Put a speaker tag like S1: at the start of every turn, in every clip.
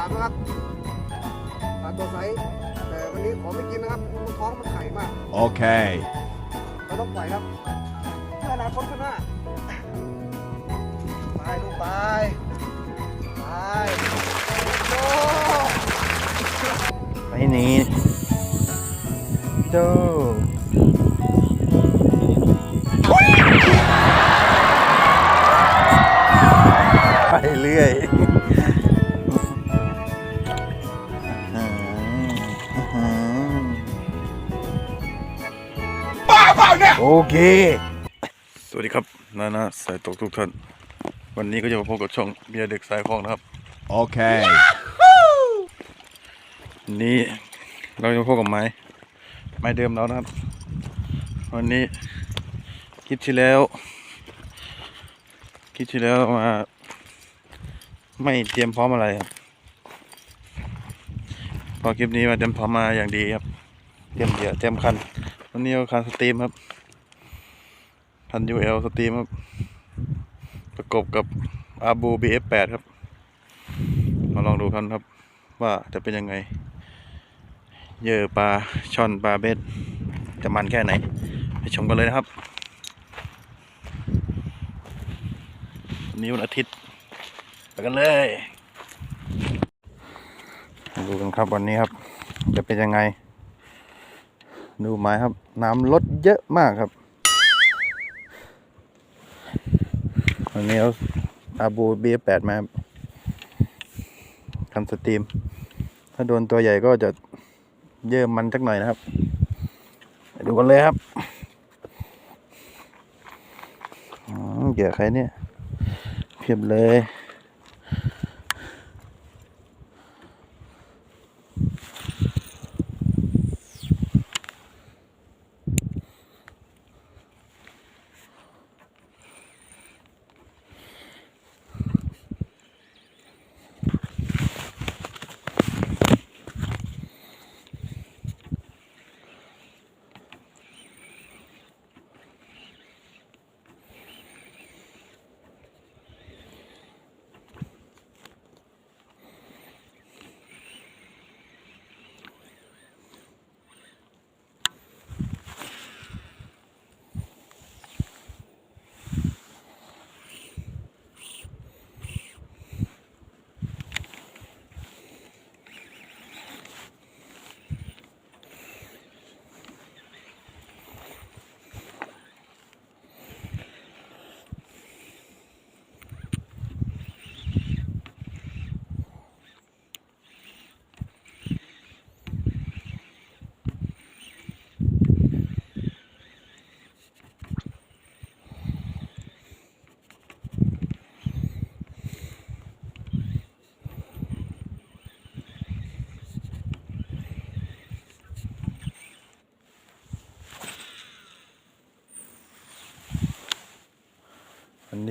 S1: ามนะครับปลาตัวไซส์แต่วันนี้ขอไม่กินนะครับเพราะท้องมันไข่มาก
S2: Okay.
S1: เราต้องปล่อยครับเพื่ออนาคตข้างหน้าไปลูกไปไปโอ้
S3: ไปนี่โเค สวัสดีครับนานาสายตกทุกท่าน วันนี้ก็จะมาพบกับช่องเบียร์เด็กสายคลองนะครับ
S2: Okay.
S3: วันนี้เราจะพบกับไม้ ไม้เดิมแล้วนะครับ วันนี้คลิปที่แล้วคลิปที่แล้วมา ไม่เตรียมพร้อมอะไรครับ พอคลิปนี้มาเตรียมพร้อมมาอย่างดีครับ เตรียมเหยื่อเตรียมคันวันนี้เอาคันสตรีมครับ คัน UL สตรีมครับ ประกบกับอาบู BF8 ครับ มาลองดูกันครับ ว่าจะเป็นยังไง เยอปลาช่อนปลาเบ็ดจะมันแค่ไหน ไปชมกันเลยนะครับวันนี้วันอาทิตย์ไปกันเลยดูกันครับวันนี้ครับ จะเป็นยังไง ดูไม้ครับ น้ำลดเยอะมากครับ วันนี้เอาอาบูเบียแปดมาทำสตรีม ถ้าโดนตัวใหญ่ก็จะเยิ่มมันสักหน่อยนะครับ ดูกันเลยครับเหยื่อใครเนี่ย เพียบเลย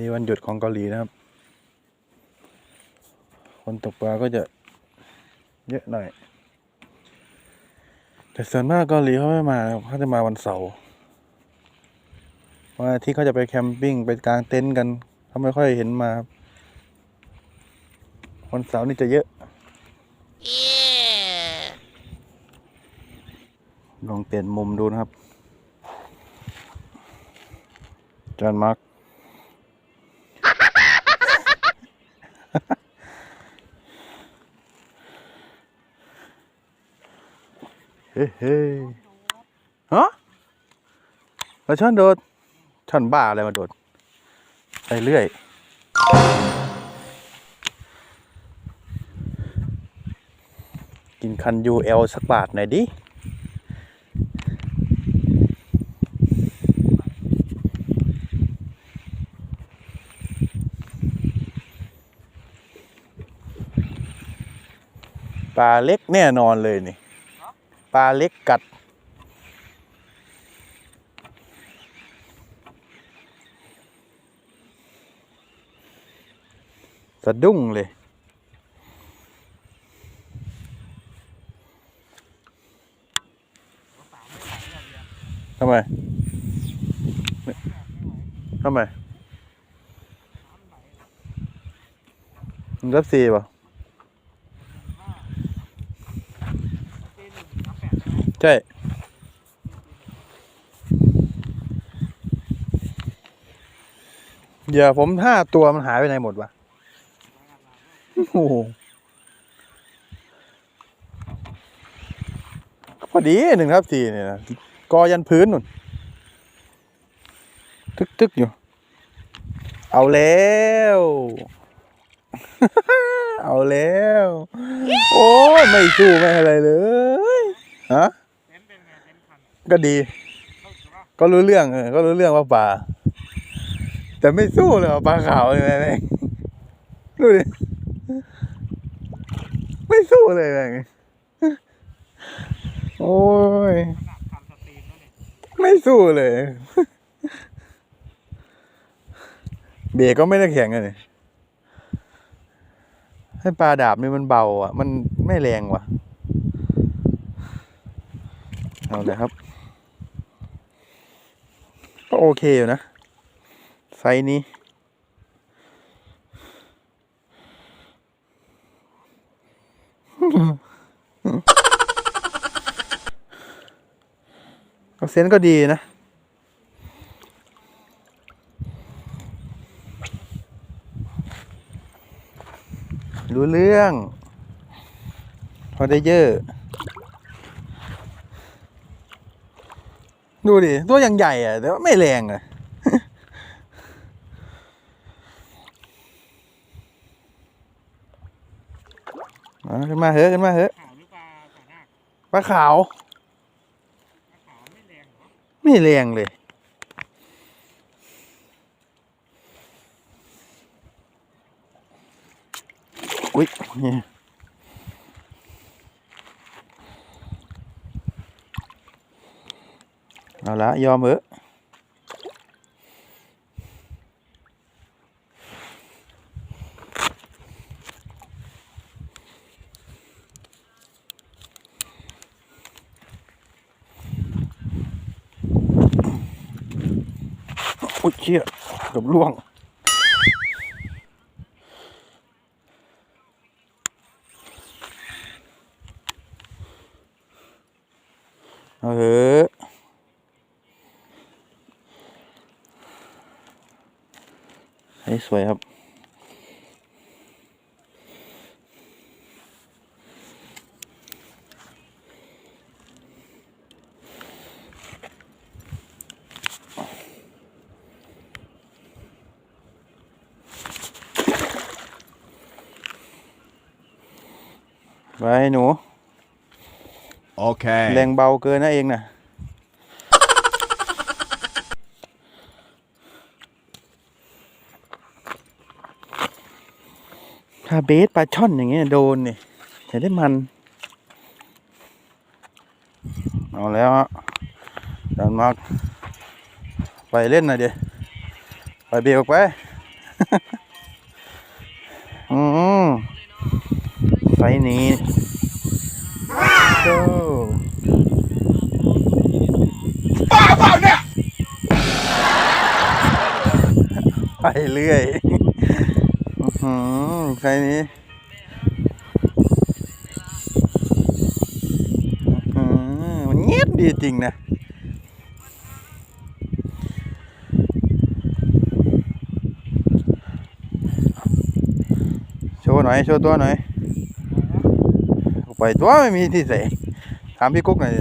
S3: นนี้วันหยุดของเกาหลีนะครับ คนตกปลาก็จะเยอะหน่อย แต่ส่วนมากเกาหลีเขาไม่มาครับเขาจะมาวันเสาร์วันอาทิตย์เขาจะไปแคมปิ้งไปกางเต็นท์กันเขาไม่ค่อยเห็นมาครับวันเสาร์นี่จะเยอะลองเปลี่ยนมุมดูนะครับจานมาร์ค ฮ้เฮ้ฮะแล้วช่อนโดดช่อนบ้าอะไรมาโดดไปเรื่อยกินคันยูเอลสักบาทหน่อยดิ ปลาเล็กแน่นอนเลยนี่ ปลาเล็กกัด สะดุ้งเลย ทำไม ทำไมรับซีป่ะ ใช่เหยื่อผมห้าตัวมันหายไปไหนหมดวะโอ้โหพอดีหนึ่งครับสี่เนี่ยนะกอยันพื้นนุ่น ตึกตึกอยู่ เอาแล้ว เอาแล้ว โอ้ไม่สู้ไม่อะไรเลย ฮะ ก็ดี ก็รู้เรื่องเออก็รู้เรื่องว่าป่าแต่ไม่สู้เลยว่ะปลาขาวเลยแม่งดูดิไม่สู้เลยแม่งโอ้ย
S2: ขนาดคันสตรีมแล้วเนี่ย
S3: ไม่สู้เลยเบรกก็ไม่ได้แข็งเลยให้ปลาดาบนี่มันเบาอะ มันไม่แรงว่ะ เอาเลยครับ ก็โอเคอยู่นะ ไซส์นี้ เซนก็ดีนะรู้เรื่อง พอได้เยอะ ดูดิ ตัวยังใหญ่อะแต่ว่าไม่แรงอะเอาขึ้นมาเหอะขึ้นมาเหอะ
S2: ขาวหรือปลาสาหน้า
S3: ปลาขาว
S2: ปลาขาว ไม่แรงเหรอ
S3: ไม่แรงเลย อุ๊ยเนี่ย เอาละยอมเถอะอุ๊ยเชี่ยกับล่วง เอาเถอะให้ สวยครับไปหนู
S4: Okay.
S3: แรงเบาเกินนะเองนะ ถ้าเบสปลาช่อนอย่างเงี้ยโดนเนี่ยจะได้มัน เอาแล้วฮะดันมากไปเล่นหน่อยเดียวไปเบรกออกไป อืมไซส์นี้โอ้ไปเรื่อย อื้อหือไซนี้อื้อหือมันเงียบดีจริงนะโชว์หน่อย โชว์ตัวหน่อยปล่อยตัวไม่มีที่ใส่ถามพี่กุ๊กหน่อย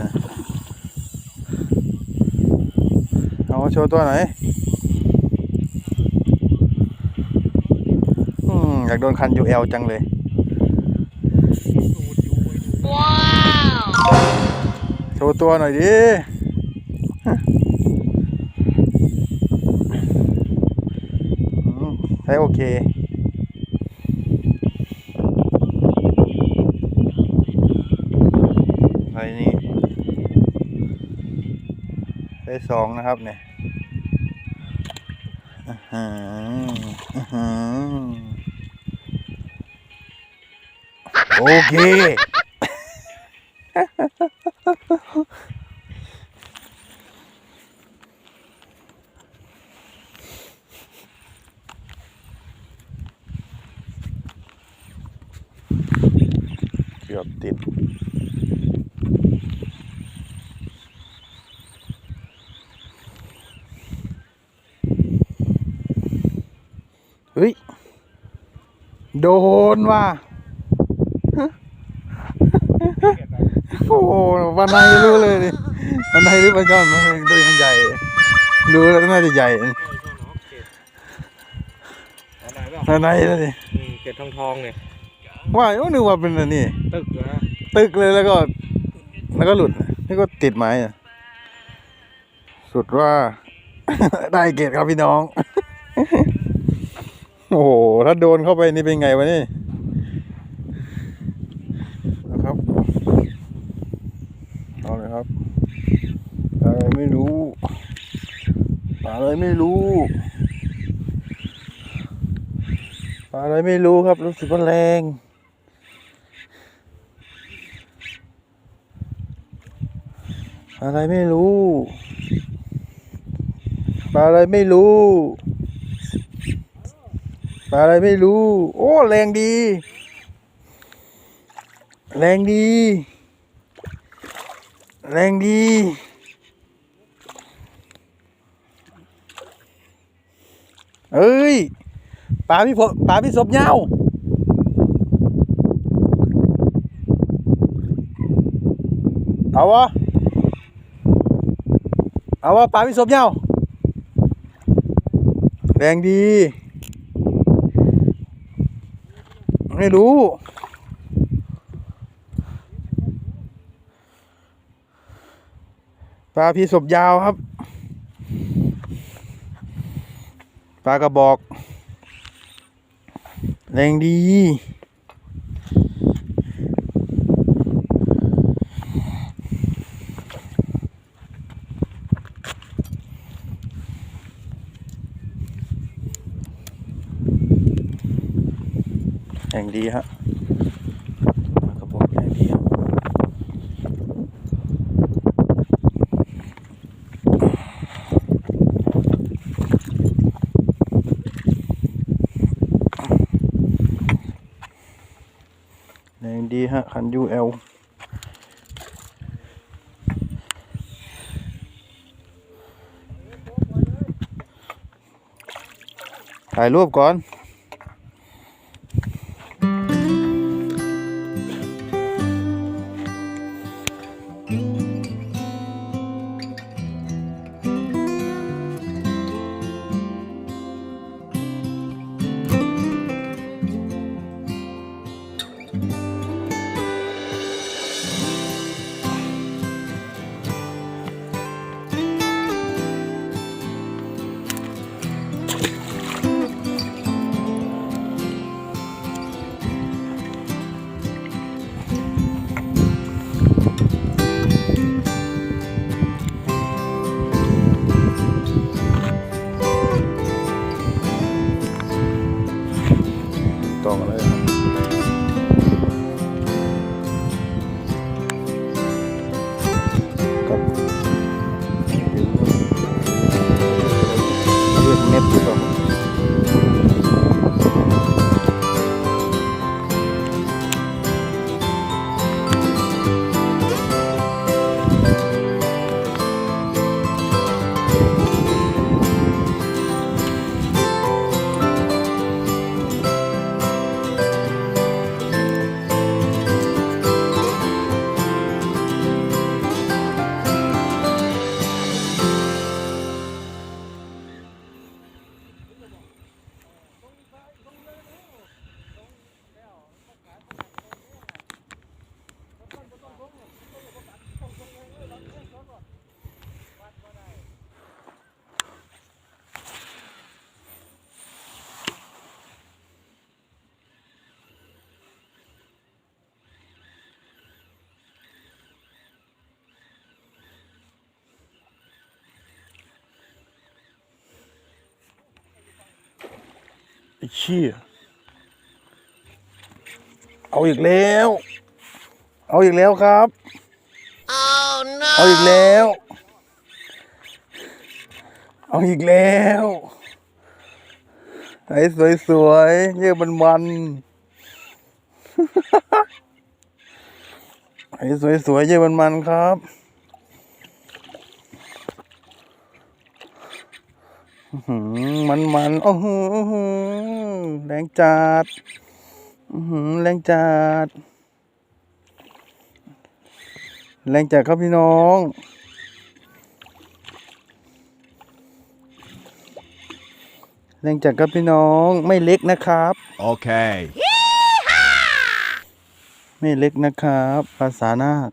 S3: เอาโชว์ตัวหน่อย อยากโดนคันยูเอลจังเลย
S2: ว้ดู
S3: โชว์ตัวหน่อยดิ ใช้โอเคไอ้นี่ได้สองนะครับเนี่ย โอเค เกือบติดเฮ้ย โดนว่ะ อ้โหวันไหนรู้เลยดิวันไหนหรือปลาช่อนมันตัวยังใหญ่ดูแล้วน่าจะใหญ่
S2: ใช่ช่วงเนาะเกตอะไรแบบ
S3: วันไหนแล้วดิ
S2: เกตทองทองเนี่ย
S3: ว่าโอ้นึกว่าเป็นอันนี้
S2: ตึกนะ
S3: ตึกเลยแล้วก็ แล้วก็หลุดแล้วก็ติดไม้อะสุดว่า ได้เกตครับพี่น้อง โอ้โห ถ้าโดนเข้าไปนี่เป็นไงวะนี่นะครับ เอาเลย ครับปลาอะไรไม่รู้ปลาอะไรไม่รู้ปลาอะไรไม่รู้ครับรู้สึกว่าแรงอะไรไม่รู้ปลาอะไรไม่รู้ปลาอะไรไม่รู้ โอ้ แรงดี แรงดี แรงดีเอ้ยปลาพี่พปลาพี่ศพเหย้าเอาวะเอาวะปลาพี่ศพเหย้าแรงดี ไม่รู้ ลาพีศพยาวครับ ปลากระบอก แรงดี แรงดีฮะปลากระบอกแรงดีครับ แรง ดีฮะ คันยูเอลถ่ายรูปก่อน เชี่ยเอาอีกแล้ว เอาอีกแล้วครับเอาอีกแล้ว เอาอีกแล้วไอ้สวยๆเยี่ยมันมันไอ้สวยๆเยี่ยมันมันครับอื้อหือ มันมันๆโอ้โหแรงจัดอื้อหือแรงจัด แรงจัดครับพี่น้องแรงจัดครับพี่น้องไม่เล็กนะครับ
S4: Okay.
S3: ไม่เล็กนะครับ ภาษานาค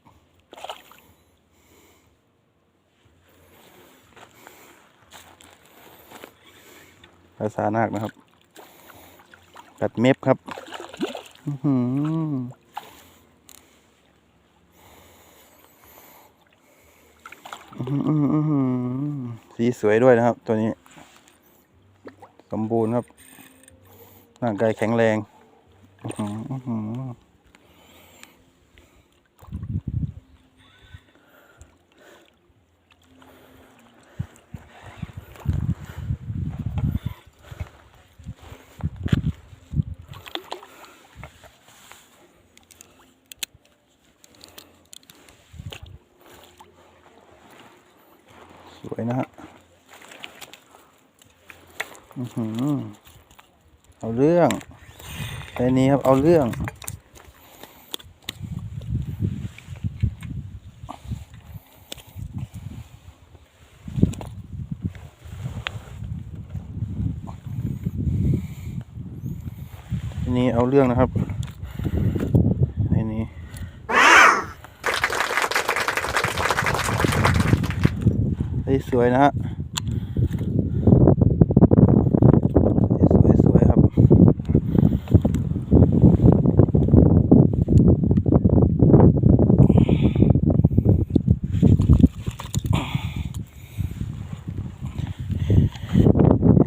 S3: ภาษานาคนะครับ กัดเม็บครับสีสวยด้วยนะครับ ตัวนี้ สมบูรณ์ครับร่างกายแข็งแรง อือหืออื้อหือ สวยนะฮะ อือหือ เรื่องแต่นี้ครับเอาเรื่อง นี้เอาเรื่องนะครับทีนี้เฮ้สวยนะฮะสวยสวยครับ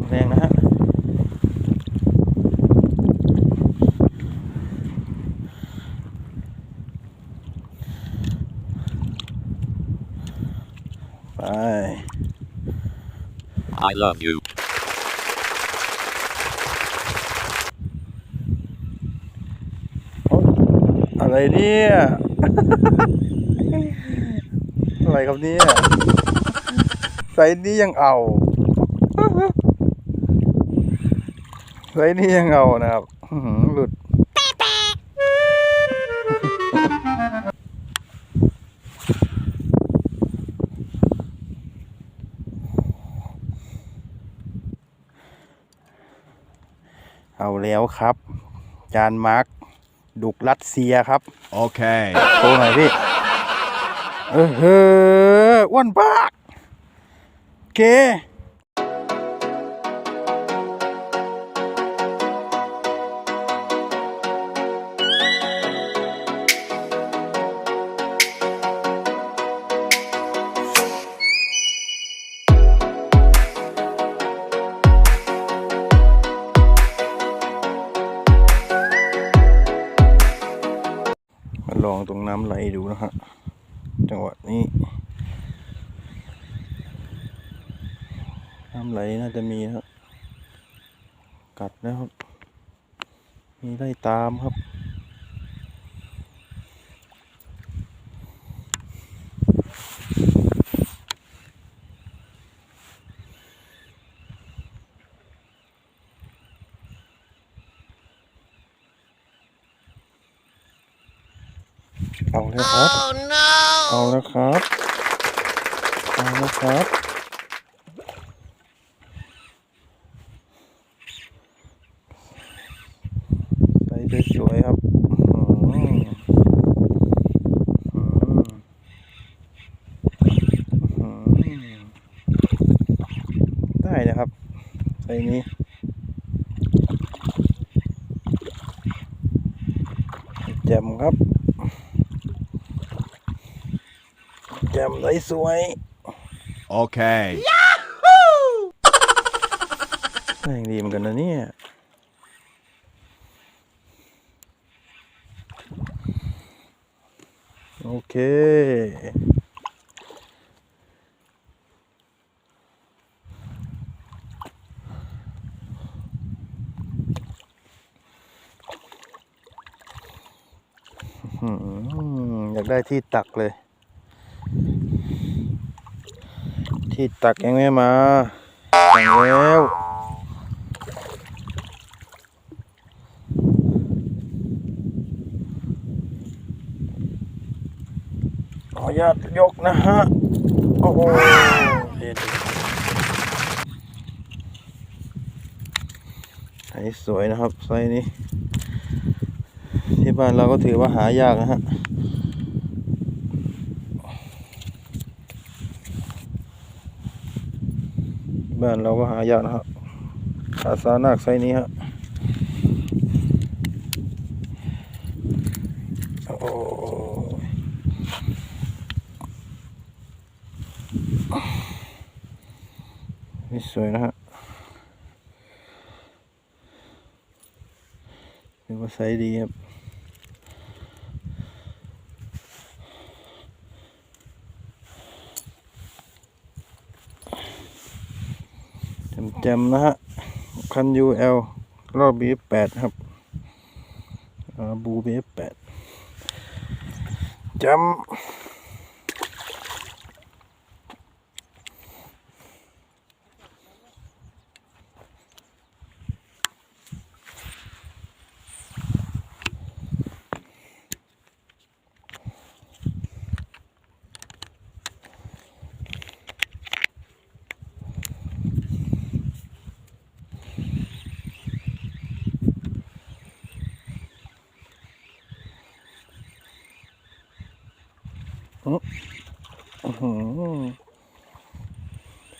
S3: แรงนะฮะ ไป
S4: I love you.
S3: อะไรเนี่ย อะไรครับเนี่ยไซส์นี้ยังเอาไซส์นี้ยังเอานะครับอื้อหือหลุด แล้วครับ จานมาร์คดุกรัสเซียครับ
S4: Okay.
S3: โชว์หน่อยพี่ เออเฮ้ออ้วนปากโอเค ดูนะฮะ จังหวะนี้น้ำไหลน่าจะมีครับ กัดนะครับ มีไล่ตามครับ เอาแล้วครับ เอาแล้วครับเอาแล้วครับ ใส่ได้สวยครับอื้อหืออื้อหือได้นะครับ ใส่นี้ แจ่มครับ แจ่มได้สวย
S4: Okay.
S3: แรงดีเหมือนกันนะเนี่ย โอเคอื้อหืออยากได้ที่ตักเลย ที่ตักยังไม่มาตักแล้วขออนุญาตยกนะฮะ โอ้โหไสวยนะครับไซนี้ ที่บ้านเราก็ถือว่าหายากนะฮะ บ้านเราก็หายากนะครับอาซานาคไซนี้ฮะโอ้นี่สวยนะฮะเป็นว่าไซดีครับ แจ่มนะฮะ คัน UL รอบ B8 ครับบูบู B8 แจ่ม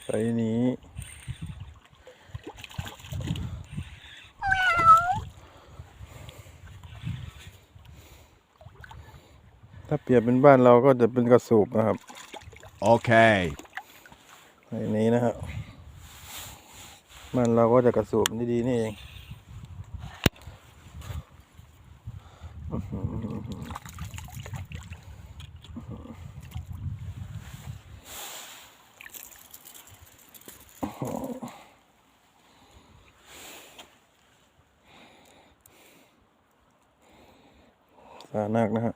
S3: ไซส์นี้ ถ้าเปรียบเป็นบ้านเราก็จะเป็นกระสูบนะครับ
S4: Okay.
S3: ไซส์นี้นะครับบ้านเราก็จะกระสูบดีๆนี่เองอื้อหือ สานักนะฮะ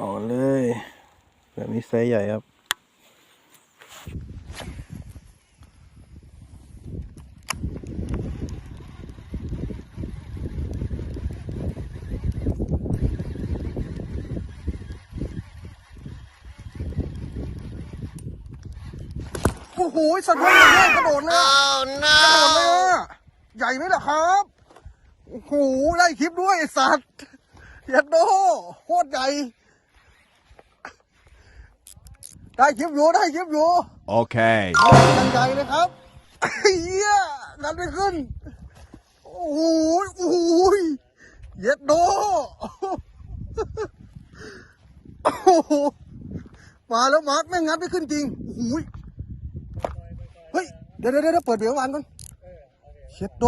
S3: ต่อเลย แบบนี้ไซส์ใหญ่ครับ
S1: โอ้โหสะดุ้งเลยกระโดดเลยกระโดดเลยอะใหญ่ไหมล่ะครับโอ้โหได้คลิปด้วยไอ้สัตว์เย็ดโดโคตรใหญ่ได้คลิปอยู่ได้คลิปอยู่
S4: Okay.
S1: ยังใหญ่เลยครับเฮียงันไม่ขึ้นโอ้โหโอ้โหเย็ดโดโอ้โหมาแล้วมาร์กแม่งงัดไม่ขึ้นจริงโอ้โห เฮ้ยเดี๋ยวเดี๋ยวเดี๋ยวเปิดเบียร์วันก่อนเช็ดโด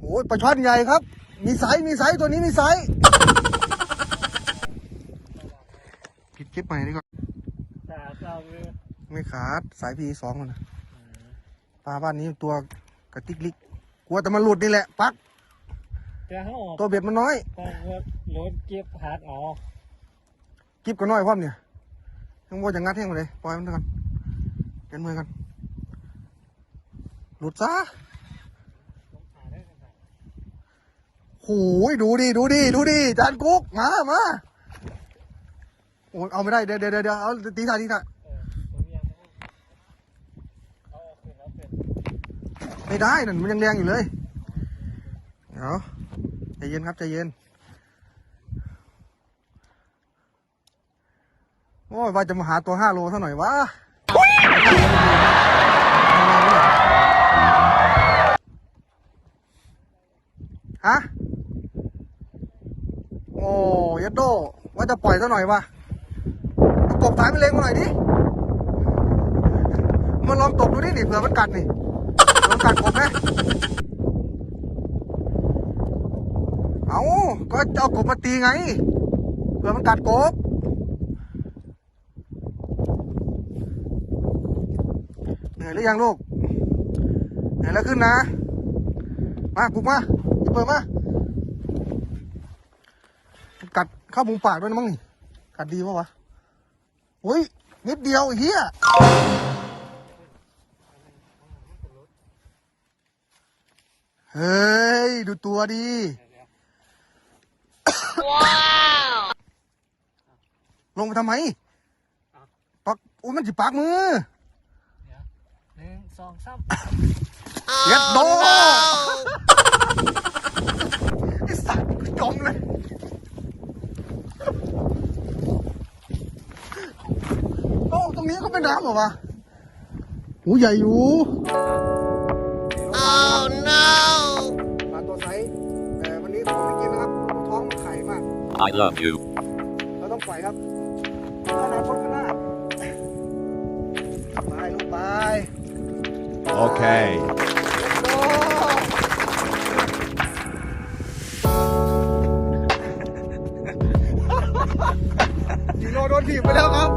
S1: โอ้ยปลาช่อนใหญ่ครับ มีไซส์มีไซส์ตัวนี้มีไซส์ปิดคลิปใหม่ดีกว่า
S2: ตาเจ้าเลย
S1: ไม่ขาดสายพีสองมันนะปลาบ้านนี้ตัวกระติกลิกกลัวแต่มันหลุดนี่แหละปัก
S2: จะให้ออก
S1: ตัวเบ็ดมันน้อย
S2: ต้องรถเก็บหาดออก
S1: กิบก็น้อยพร้อมเนี่ยทั้งหมดจะงัดแห้งหมดเลยปล่อยมันไปก่อน เดินมือกันหลุดซะโอ้ยดูดิ ดูดิ ดูดิจานกุ๊ก มามาโอ้เอาไม่ได้ เดี๋ยวเดี๋ยวเดี๋ยวเอาตีท่าตีท่า
S2: ย
S1: ไม่ได้นั่นมันยังแดงอยู่เลย เดี๋ยวใจเย็นครับใจเย็น โอ้ยว่าจะมาหาตัวห้าโลเท่าหน่อยวะ ฮะ โอ้ยัดโดว่าจะปล่อยซะหน่อยวะเอากบสายไปเล็งมาหน่อยดิมันลองตกดูดิหนี่เผื่อมันกัดนี่โดนกัดกบไหมเอาก็จะเอากบมาตีไง เผื่อมันกัดกบเหนื่อยหรือยังลูกเหนื่อยแล้วขึ้นนะ มาปลุกมา เปิดมาเข้ามุมปากด้วยนะมั้งนี่ กัดดีปะวะโอ้ย นิดเดียวไอ้เฮียเฮ้ย ดูตัวดีลงไปทำไมปักอุ้ยมันจิปักมือ
S2: หนึ่งสองสาม
S1: เย็ดโดไอ้สัตว์กู จมเลยโอ้ตรงนี้ก็เป็นน้ำเหรอวะหูใหญ่อยู่ oh no ปลาตัวไซส์แต่วันนี้ผมไม่กินนะครับตัวท้องมันไข่มาก
S4: I love you.
S1: เราต้องปล่อยครับอนาคตข้างหน้าไปลูกไป
S4: Okay.
S1: จิโร่ โดนถีบไปแล้วครับ